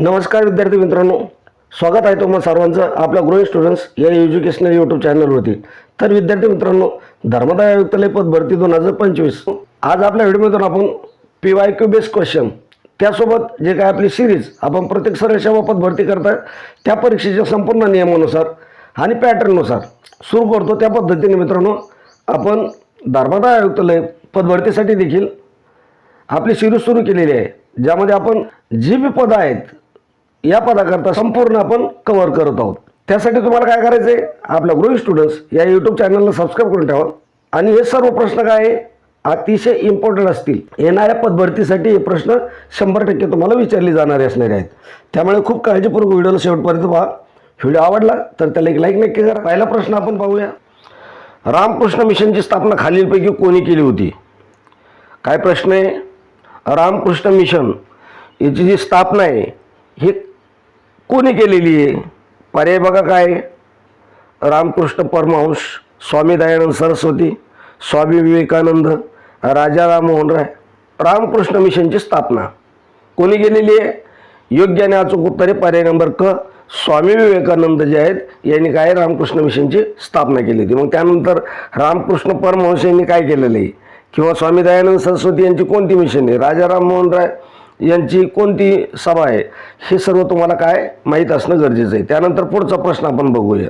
नमस्कार विद्यार्थी मित्रांनो. स्वागत आहे तुम्हाला सर्वांचं आपल्या ग्रोईंग स्टुडंट्स या एज्युकेशनल यूट्यूब चॅनलवरती तर विद्यार्थी मित्रांनो धर्मदाय आयुक्तालय पद भरती दोन हजार पंचवीस. आज आपल्या व्हिडिओमधून आपण P Y Q based question त्यासोबत जे काय आपली सिरीज आपण प्रत्येक सरळ सेवा पद भरती करता त्या परीक्षेच्या संपूर्ण नियमानुसार आणि पॅटर्ननुसार सुरू करतो. त्या पद्धतीने मित्रांनो आपण धर्मदाय आयुक्तालय पद भरतीसाठी देखील आपली सिरीज सुरू केलेली आहे. ज्यामध्ये आपण जी बी पदं आहेत या पदाकरता संपूर्ण आपण कव्हर करत आहोत. त्यासाठी तुम्हाला काय करायचं आहे आपल्या गृह स्टुडंट्स या यूट्यूब चॅनलला सबस्क्राईब करून ठेवा. आणि हे सर्व प्रश्न काय आहे? अतिशय इम्पॉर्टंट असतील. येणाऱ्या पदभरतीसाठी हे प्रश्न शंभर टक्के तुम्हाला विचारले जाणारे असणारे आहेत. त्यामुळे खूप काळजीपूर्वक व्हिडिओला शेवटपर्यंत पहा. व्हिडिओ आवडला तर त्याला एक लाईक नक्की करा. पहिला प्रश्न आपण पाहूया. रामकृष्ण मिशनची स्थापना खालीलपैकी कोणी केली होती? काय प्रश्न आहे? रामकृष्ण मिशन याची जी स्थापना आहे ही कोणी केलेली आहे? पर्याय बघा काय. रामकृष्ण परमहंस स्वामी दयानंद सरस्वती स्वामी विवेकानंद राजा राममोहन राय रामकृष्ण मिशनची स्थापना. कोणी केलेली आहे? योग्य आणि अचूक उत्तर आहे पर्याय नंबर क स्वामी विवेकानंद जे आहेत यांनी काय रामकृष्ण मिशनची स्थापना केली होती. मग त्यानंतर रामकृष्ण परमहंस यांनी काय केलेलं आहे? किंवा स्वामी दयानंद सरस्वती यांची कोणती मिशन आहे? राजा राममोहन राय यांची कोणती सभा आहे हे सर्व तुम्हाला काय माहीत असणं गरजेचं आहे. त्यानंतर पुढचा प्रश्न आपण बघूया.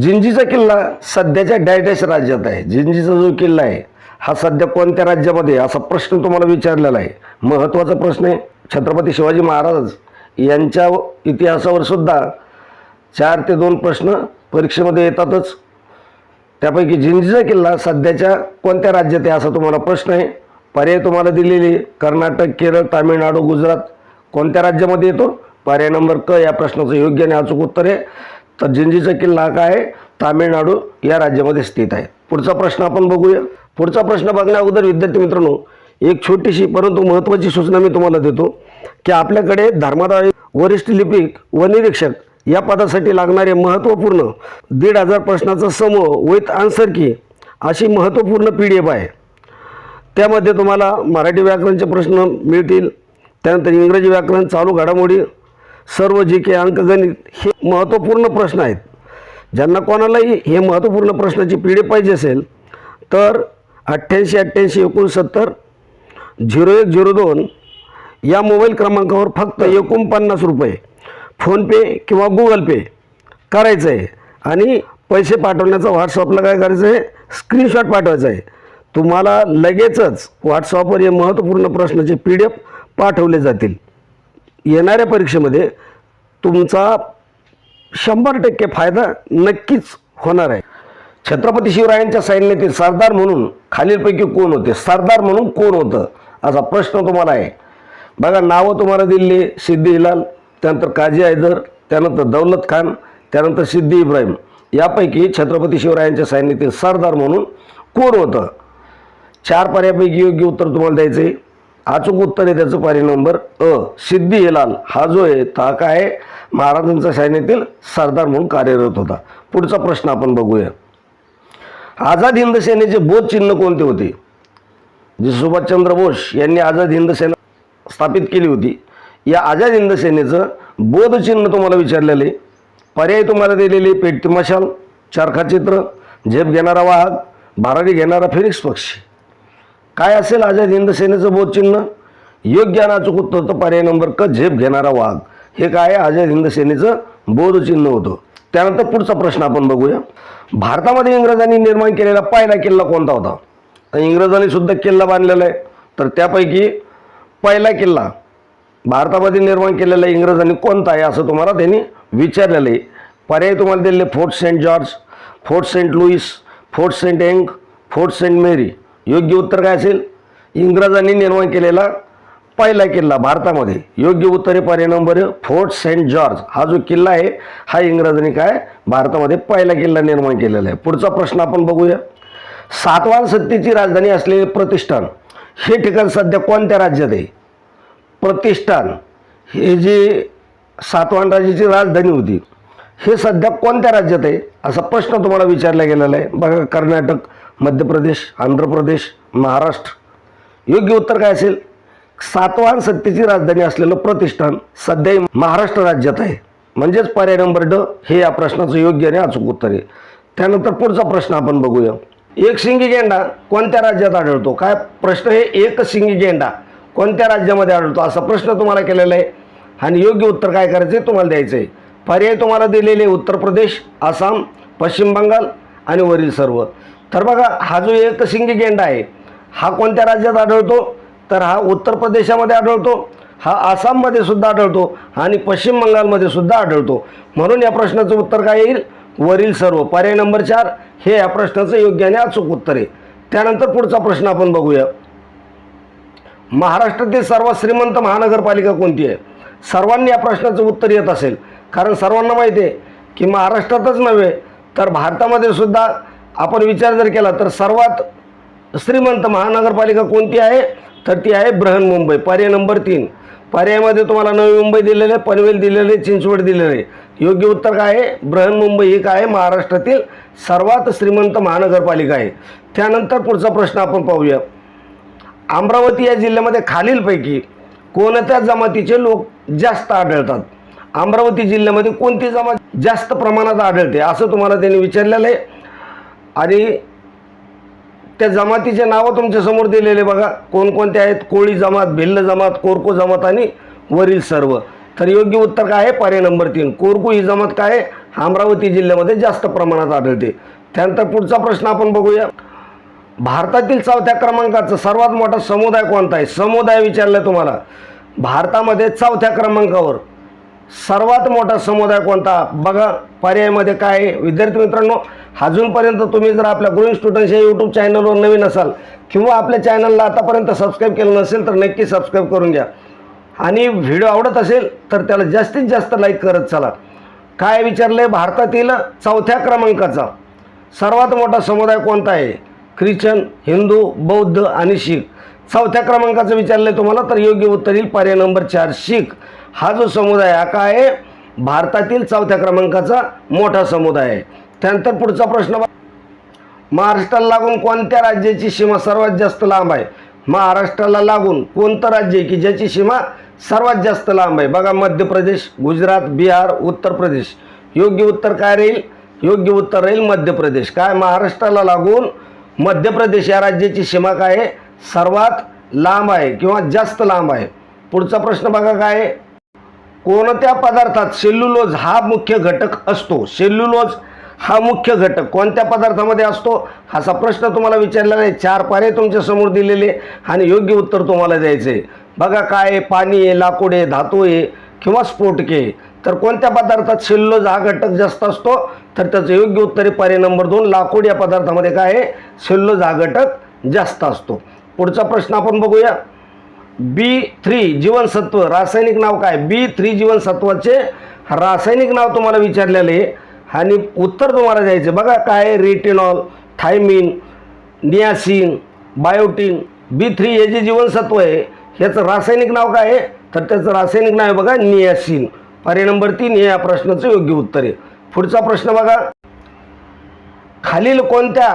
जिंजीचा किल्ला सध्याच्या डायडॅश राज्यात आहे. जिंजीचा जो किल्ला आहे हा सध्या कोणत्या राज्यामध्ये असा प्रश्न तुम्हाला विचारलेला आहे. महत्त्वाचा प्रश्न आहे छत्रपती शिवाजी महाराज यांच्या इतिहासावर सुद्धा चार ते दोन प्रश्न परीक्षेमध्ये येतातच. त्यापैकी जिंजीचा किल्ला सध्याच्या कोणत्या राज्यात आहे असा तुम्हाला प्रश्न आहे. पर्याय तुम्हाला दिलेली कर्नाटक केरळ तामिळनाडू गुजरात कोणत्या राज्यामध्ये येतो? पर्याय नंबर क या प्रश्नाचं योग्य आणि अचूक उत्तर आहे. तर जिंजीचा किल्ला काय आहे? तामिळनाडू या राज्यामध्ये स्थित आहे. पुढचा प्रश्न आपण बघूया. पुढचा प्रश्न बघण्या अगोदर विद्यार्थी मित्रांनो एक छोटीशी परंतु महत्त्वाची सूचना मी तुम्हाला देतो की आपल्याकडे धर्मादाय वरिष्ठ लिपिक व निरीक्षक या पदासाठी लागणारे महत्त्वपूर्ण दीड हजार प्रश्नाचा समूह विथ आन्सर की अशी महत्त्वपूर्ण पी डी एफ आहे. त्यामध्ये तुम्हाला मराठी व्याकरणचे प्रश्न मिळतील. त्यानंतर इंग्रजी व्याकरण चालू घडामोडी सर्व जी के अंकगणित हे महत्त्वपूर्ण प्रश्न आहेत. ज्यांना कोणालाही हे महत्त्वपूर्ण प्रश्नाची पी डी एफ पाहिजे असेल तर अठ्ठ्याऐंशी अठ्ठ्याऐंशी एकोणसत्तर झिरो एक झिरो दोन या मोबाईल क्रमांकावर फक्त एकोणपन्नास रुपये. फोनपे किंवा गुगल पे करायचं आहे. आणि पैसे पाठवण्याचा व्हॉट्सअपला काय करायचं आहे? स्क्रीनशॉट पाठवायचा आहे. तुम्हाला लगेचच व्हॉट्सअपवर हे महत्त्वपूर्ण प्रश्नाचे पी डी एफ पाठवले जातील. येणाऱ्या परीक्षेमध्ये तुमचा शंभर टक्के फायदा नक्कीच होणार आहे. छत्रपती शिवरायांच्या सैन्यातील सरदार म्हणून खालीलपैकी कोण होते? सरदार म्हणून कोण होतं? असा प्रश्न तुम्हाला आहे. बघा नावं तुम्हाला दिली सिद्धी हिलाल त्यानंतर काजी हैदर त्यानंतर दौलत खान त्यानंतर सिद्धी इब्राहिम. यापैकी छत्रपती शिवरायांच्या सैन्यातील सरदार म्हणून कोण होतं? चार पर्यापैकी योग्य उत्तर तुम्हाला द्यायचं आहे अचूक उत्तर आहे त्याचं पर्याय नंबर अ. सिद्धी हिलाल. हा जो आहे तो हा काय आहे? महाराजांच्या सैन्यातील सरदार म्हणून कार्यरत होता. पुढचा प्रश्न आपण बघूया. आझाद हिंद सेनेचे बोध चिन्ह कोणते होते? जे सुभाषचंद्र बोस यांनी आझाद हिंद सेना स्थापित केली होती. या आझाद हिंद सेनेचं बोधचिन्ह तुम्हाला विचारलेलं आहे. पर्याय तुम्हाला दिलेले पेटती मशाल चरखाचित्र झेप घेणारा वाहक भारारी घेणारा फिरिक्स पक्षी. काय असेल आझाद हिंद सेनेचं बोधचिन्ह? योग्य आणि अचूक उत्तर तर पर्याय नंबर क झेप घेणारा वाघ. हे काय? आहे आझाद हिंद सेनेचं बोधचिन्ह होतं. त्यानंतर पुढचा प्रश्न आपण बघूया. भारतामध्ये इंग्रजांनी निर्माण केलेला पहिला किल्ला कोणता होता? तर इंग्रजांनी सुद्धा किल्ला बांधलेला आहे. तर त्यापैकी पहिला किल्ला भारतामध्ये निर्माण केलेला इंग्रजांनी कोणता आहे असं तुम्हाला त्यांनी विचारलेलं आहे. पर्याय तुम्हाला दिलेले Fort Saint George Fort Saint Louis Fort Saint एंग फोर्ट सेंट मेरी. योग्य उत्तर काय असेल? इंग्रजांनी निर्माण केलेला पहिला किल्ला भारतामध्ये. योग्य उत्तर आहे पर्याय नंबर फोर्ट सेंट जॉर्ज. हा जो किल्ला आहे हा इंग्रजांनी काय? भारतामध्ये पहिला किल्ला निर्माण केलेला आहे. पुढचा प्रश्न आपण बघूया. सातवान सत्तेची राजधानी असलेले प्रतिष्ठान हे ठिकाण सध्या कोणत्या राज्यात आहे? प्रतिष्ठान. हे जी सातवाहन राजाची राजधानी होती हे सध्या कोणत्या राज्यात आहे? असा प्रश्न तुम्हाला विचारला गेलेला आहे. बघा कर्नाटक मध्य प्रदेश आंध्र प्रदेश महाराष्ट्र. योग्य उत्तर काय असेल? सातवान सत्तेची राजधानी असलेलं प्रतिष्ठान सध्या महाराष्ट्र राज्यात आहे. म्हणजेच पर्याय नंबर ड हे या प्रश्नाचं योग्य आणि अचूक उत्तर आहे. त्यानंतर पुढचा प्रश्न आपण बघूया. एक शिंगी गेंडा कोणत्या राज्यात आढळतो? काय प्रश्न हे एक शिंगी गेंडा कोणत्या राज्यामध्ये आढळतो? असा प्रश्न तुम्हाला केलेला आहे. आणि योग्य उत्तर काय करायचं आहे? तुम्हाला द्यायचं आहे. पर्याय तुम्हाला दिलेले उत्तर प्रदेश आसाम पश्चिम बंगाल आणि वरील सर्व. तर बघा हा जो एकशिंगी गेंडा आहे हा कोणत्या राज्यात आढळतो? तर हा उत्तर प्रदेशामध्ये आढळतो हा आसाममध्ये सुद्धा आढळतो आणि पश्चिम बंगालमध्ये सुद्धा आढळतो. म्हणून या प्रश्नाचं उत्तर काय येईल? वरील सर्व. पर्याय नंबर चार हे या प्रश्नाचं योग्य आणि अचूक उत्तर आहे. त्यानंतर पुढचा प्रश्न आपण बघूया. महाराष्ट्रातील सर्वात श्रीमंत महानगरपालिका कोणती आहे? सर्वांनी या प्रश्नाचं उत्तर येत असेल. कारण सर्वांना माहिती आहे की महाराष्ट्रातच नव्हे तर भारतामध्ये सुद्धा आपण विचार जर केला तर सर्वात श्रीमंत महानगरपालिका कोणती आहे? तर ती आहे बृहन्मुंबई पर्याय नंबर तीन. पर्यायामध्ये तुम्हाला नवी मुंबई दिलेले आहे, पनवेल दिलेले आहे, चिंचवड दिलेले आहे. योग्य उत्तर काय आहे? बृहन्मुंबई ही काय आहे? महाराष्ट्रातील सर्वात श्रीमंत महानगरपालिका आहे. त्यानंतर पुढचा प्रश्न आपण पाहूया. अमरावती या जिल्ह्यामध्ये खालीलपैकी कोणत्या जमातीचे लोक जास्त आढळतात? अमरावती जिल्ह्यामध्ये कोणती जमात जास्त प्रमाणात आढळते असं तुम्हाला त्यांनी विचारलेलं आहे. आणि त्या जमातीचे नावं तुमच्यासमोर दिलेले बघा. कोणकोणते आहेत? कोळी जमात भिल्ल जमात कोरको जमात आणि वरील सर्व. तर योग्य उत्तर काय आहे? पर्याय नंबर तीन. कोरकू ही जमात काय आहे? अमरावती जिल्ह्यामध्ये जास्त प्रमाणात आढळते. त्यानंतर पुढचा प्रश्न आपण बघूया. भारतातील चौथ्या क्रमांकाचं सर्वात मोठा समुदाय कोणता आहे? समुदाय विचारलं तुम्हाला. भारतामध्ये चौथ्या क्रमांकावर सर्वात मोठा समुदाय कोणता? बघा पर्यायामध्ये काय आहे? विद्यार्थी मित्रांनो अजूनपर्यंत तुम्ही जर आपल्या ग्रोईंग स्टुडंट्स या यूट्यूब चॅनलवर नवीन असाल किंवा आपल्या चॅनलला आतापर्यंत सबस्क्राईब केलं नसेल तर नक्की सबस्क्राईब करून घ्या. आणि व्हिडिओ आवडत असेल तर त्याला जास्तीत जास्त लाईक करत चला. काय विचारलं आहे भारतातील चौथ्या क्रमांकाचा सर्वात मोठा समुदाय कोणता आहे? ख्रिश्चन हिंदू बौद्ध आणि शीख. चौथ्या क्रमांकाचं विचारलं तुम्हाला तर योग्य उत्तर येईल पर्याय नंबर चार शीख. हा जो समुदाय हा काय आहे? भारतातील चौथ्या क्रमांकाचा मोठा समुदाय आहे. त्यानंतर पुढचा प्रश्न बघा. महाराष्ट्राला लागून कोणत्या राज्याची सीमा सर्वात जास्त लांब आहे? महाराष्ट्राला लागून कोणतं राज्य आहे की ज्याची सीमा सर्वात जास्त लांब आहे? बघा मध्य प्रदेश गुजरात बिहार उत्तर प्रदेश. योग्य उत्तर काय राहील? योग्य उत्तर राहील मध्य प्रदेश. काय? महाराष्ट्राला लागून मध्य प्रदेश या राज्याची सीमा काय आहे? सर्वात लांब आहे किंवा जास्त लांब आहे. पुढचा प्रश्न बघा काय आहे? कोणत्या पदार्थात सेल्युलोज हा मुख्य घटक असतो? सेल्युलोज हा मुख्य घटक कोणत्या पदार्थामध्ये असतो? असा प्रश्न तुम्हाला विचारलेला आहे चार पारे तुमच्यासमोर दिलेले आणि योग्य उत्तर तुम्हाला द्यायचं आहे. बघा काय आहे? पाणी आहे लाकूड आहे धातू आहे किंवा स्फोटके तर कोणत्या पदार्थात सेल्युलोज हा घटक जास्त असतो? तर त्याचं योग्य उत्तर आहे पर्याय नंबर दोन लाकूड या पदार्थामध्ये काय आहे? सेल्युलोज हा घटक जास्त असतो. पुढचा प्रश्न आपण बघूया. बी थ्री जीवनसत्व रासायनिक नाव काय? बी थ्री जीवनसत्वाचे रासायनिक नाव तुम्हाला विचारलेले आणि उत्तर तुम्हाला द्यायचं बघा काय आहे? Retinol thiamine niacin biotin B three हे जे जीवनसत्व आहे ह्याचं रासायनिक नाव काय आहे? तर त्याचं रासायनिक नाव आहे बघा नियासिन पर्याय नंबर तीन हे या प्रश्नाचं योग्य उत्तर आहे. पुढचा प्रश्न बघा. खालील कोणत्या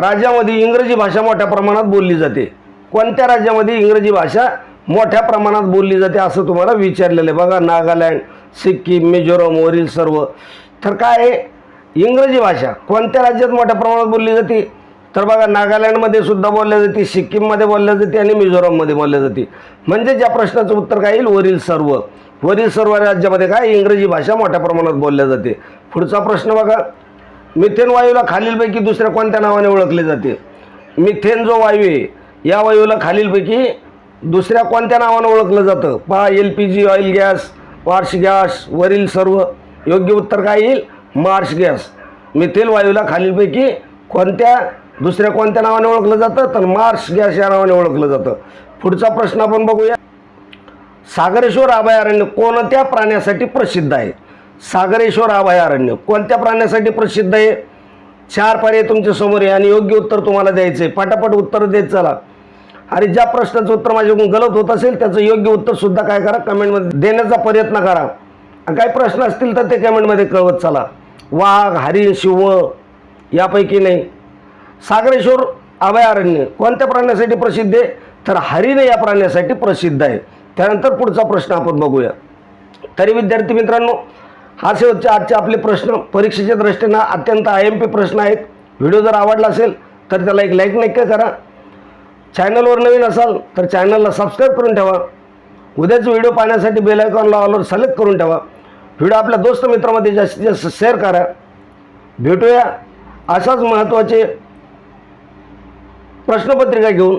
राज्यामध्ये इंग्रजी भाषा मोठ्या प्रमाणात बोलली जाते? कोणत्या राज्यामध्ये इंग्रजी भाषा मोठ्या प्रमाणात बोलली जाते असं तुम्हाला विचारलेलं आहे. बघा नागालँड सिक्कीम मिझोरम वरील सर्व. तर काय आहे? इंग्रजी भाषा कोणत्या राज्यात मोठ्या प्रमाणात बोलली जाते? तर बघा नागालँडमध्ये सुद्धा बोलल्या जाते सिक्कीममध्ये बोलल्या जाते आणि मिझोरममध्ये बोलल्या जाते. म्हणजे ज्या प्रश्नाचं उत्तर काय येईल? वरील सर्व. वरील सर्व राज्यामध्ये काय इंग्रजी भाषा मोठ्या प्रमाणात बोलल्या जाते. पुढचा प्रश्न बघा. मिथेन वायूला खालीलपैकी दुसऱ्या कोणत्या नावाने ओळखले जाते? मिथेन जो वायू आहे या वायूला खालीलपैकी दुसऱ्या कोणत्या नावानं ओळखलं जातं? पहा L P G oil gas marsh gas वरील सर्व. योग्य उत्तर काय येईल? मार्श गॅस मिथेन वायूला खालीलपैकी कोणत्या दुसऱ्या कोणत्या नावाने ओळखलं जातं? तर मार्श गॅस या नावाने ओळखलं जातं. पुढचा प्रश्न आपण बघूया. सागरेश्वर अभयारण्य कोणत्या प्राण्यासाठी प्रसिद्ध आहे? सागरेश्वर अभयारण्य कोणत्या प्राण्यासाठी प्रसिद्ध आहे? चार पर्याय तुमच्यासमोर आहे आणि योग्य उत्तर तुम्हाला द्यायचं आहे पटापट उत्तर देत चला. आणि ज्या प्रश्नाचं उत्तर माझ्याकडून गलत होत असेल त्याचं योग्य उत्तरसुद्धा काय करा? कमेंटमध्ये देण्याचा प्रयत्न करा. काही प्रश्न असतील तर ते कमेंटमध्ये कळवत चला. वाघ हरिण शिव यापैकी नाही. सागरेश्वर अभयारण्य कोणत्या प्राण्यासाठी प्रसिद्ध आहे? तर हरिण या प्राण्यासाठी प्रसिद्ध आहे. त्यानंतर पुढचा प्रश्न आपण बघूया. तरी विद्यार्थी मित्रांनो हा शेवटचे आजचे आपले प्रश्न परीक्षेच्या दृष्टीनं अत्यंत आय एम पी प्रश्न आहेत. व्हिडिओ जर आवडला असेल तर त्याला एक लाईक नक्की करा. चॅनलवर नवीन असाल तर चॅनलला सबस्क्राईब करून ठेवा. उद्याच व्हिडिओ पाहण्यासाठी बेल आयकॉनला ऑलवर सिलेक्ट करून ठेवा. व्हिडिओ आपल्या दोस्त मित्रामध्ये जास्तीत जास्त शेअर करा. भेटूया अशाच महत्त्वाचे प्रश्नपत्रिका घेऊन.